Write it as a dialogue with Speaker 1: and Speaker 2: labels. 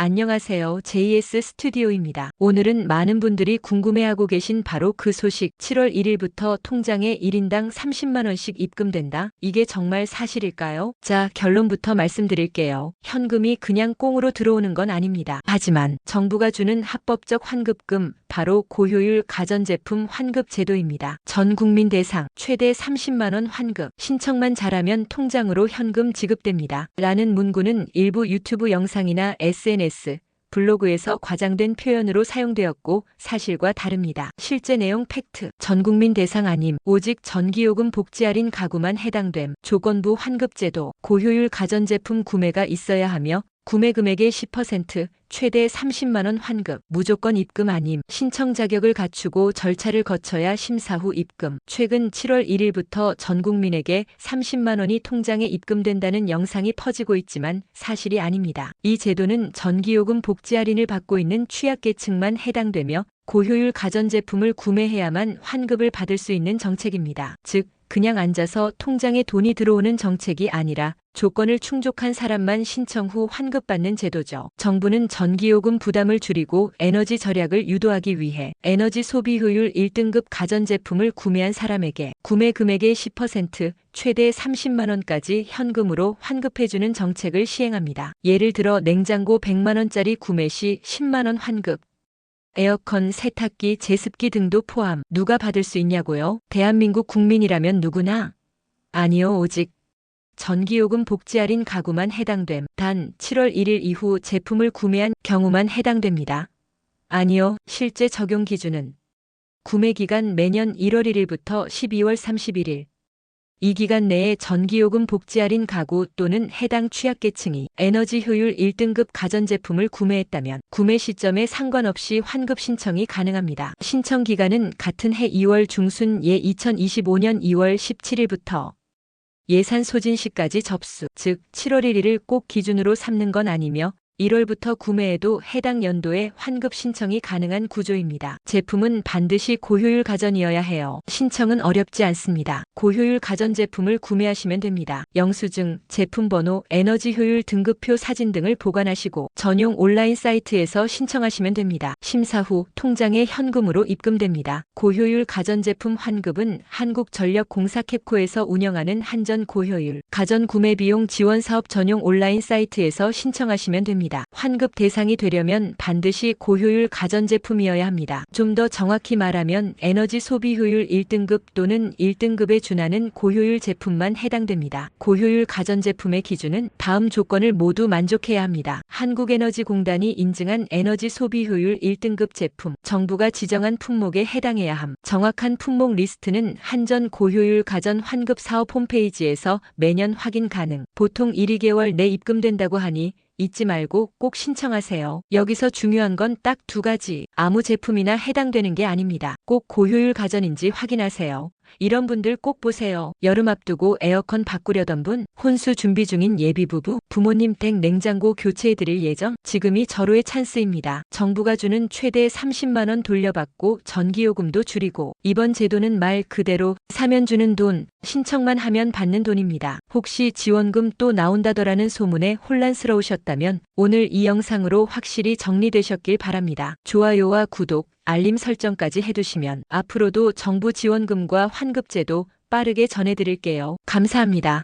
Speaker 1: 안녕하세요. JS 스튜디오입니다. 오늘은 많은 분들이 궁금해하고 계신 바로 그 소식 7월 1일부터 통장에 1인당 30만원씩 입금된다? 이게 정말 사실일까요? 자, 결론부터 말씀드릴게요. 현금이 그냥 꽁으로 들어오는 건 아닙니다. 하지만 정부가 주는 합법적 환급금, 바로 고효율 가전제품 환급 제도입니다. 전 국민 대상 최대 30만 원 환급, 신청만 잘하면 통장으로 현금 지급됩니다. 라는 문구는 일부 유튜브 영상이나 SNS, 블로그에서 과장된 표현으로 사용되었고 사실과 다릅니다. 실제 내용 팩트. 전 국민 대상 아님. 오직 전기요금 복지 할인 가구만 해당됨. 조건부 환급제도. 고효율 가전제품 구매가 있어야 하며 구매 금액의 10% 최대 30만원 환급, 무조건 입금 아님, 신청 자격을 갖추고 절차를 거쳐야 심사 후 입금. 최근 7월 1일부터 전 국민에게 30만원이 통장에 입금된다는 영상이 퍼지고 있지만 사실이 아닙니다. 이 제도는 전기요금 복지 할인을 받고 있는 취약계층만 해당되며 고효율 가전제품을 구매해야만 환급을 받을 수 있는 정책입니다. 즉, 그냥 앉아서 통장에 돈이 들어오는 정책이 아니라 조건을 충족한 사람만 신청 후 환급받는 제도죠. 정부는 전기요금 부담을 줄이고 에너지 절약을 유도하기 위해 에너지 소비 효율 1등급 가전제품을 구매한 사람에게 구매 금액의 10% 최대 30만원까지 현금으로 환급해주는 정책을 시행합니다. 예를 들어 냉장고 100만원짜리 구매 시 10만원 환급, 에어컨, 세탁기, 제습기 등도 포함. 누가 받을 수 있냐고요? 대한민국 국민이라면 누구나? 아니요, 오직 전기요금 복지 할인 가구만 해당됨. 단 7월 1일 이후 제품을 구매한 경우만 해당됩니다. 아니요, 실제 적용 기준은 구매 기간 매년 1월 1일부터 12월 31일. 이 기간 내에 전기요금 복지 할인 가구 또는 해당 취약계층이 에너지 효율 1등급 가전제품을 구매했다면 구매 시점에 상관없이 환급 신청이 가능합니다. 신청 기간은 같은 해 2월 중순 예 2025년 2월 17일부터 예산 소진 시까지 접수, 즉 7월 1일을 꼭 기준으로 삼는 건 아니며 1월부터 구매해도 해당 연도에 환급 신청이 가능한 구조입니다. 제품은 반드시 고효율 가전이어야 해요. 신청은 어렵지 않습니다. 고효율 가전 제품을 구매하시면 됩니다. 영수증, 제품 번호, 에너지 효율 등급표 사진 등을 보관하시고 전용 온라인 사이트에서 신청하시면 됩니다. 심사 후 통장에 현금으로 입금됩니다. 고효율 가전제품 환급은 한국전력공사 캡코에서 운영하는 한전 고효율 가전 구매 비용 지원 사업 전용 온라인 사이트에서 신청하시면 됩니다. 환급 대상이 되려면 반드시 고효율 가전제품이어야 합니다. 좀 더 정확히 말하면 에너지 소비 효율 1등급 또는 1등급에 준하는 고효율 제품만 해당됩니다. 고효율 가전제품의 기준은 다음 조건을 모두 만족해야 합니다. 한국 에너지공단이 인증한 에너지 소비 효율 1등급 제품, 정부가 지정한 품목에 해당해야 함. 정확한 품목 리스트는 한전 고효율 가전 환급 사업 홈페이지에서 매년 확인 가능. 보통 1, 2개월 내 입금된다고 하니 잊지 말고 꼭 신청하세요. 여기서 중요한 건 딱 두 가지. 아무 제품이나 해당되는 게 아닙니다. 꼭 고효율 가전인지 확인하세요. 이런 분들 꼭 보세요. 여름 앞두고 에어컨 바꾸려던 분, 혼수 준비 중인 예비부부, 부모님 댁 냉장고 교체해드릴 예정, 지금이 절호의 찬스입니다. 정부가 주는 최대 30만원 돌려받고 전기요금도 줄이고, 이번 제도는 말 그대로 사면 주는 돈, 신청만 하면 받는 돈입니다. 혹시 지원금 또 나온다더라는 소문에 혼란스러우셨다면 오늘 이 영상으로 확실히 정리되셨길 바랍니다. 좋아요와 구독, 알림 설정까지 해두시면 앞으로도 정부 지원금과 환급제도 빠르게 전해드릴게요. 감사합니다.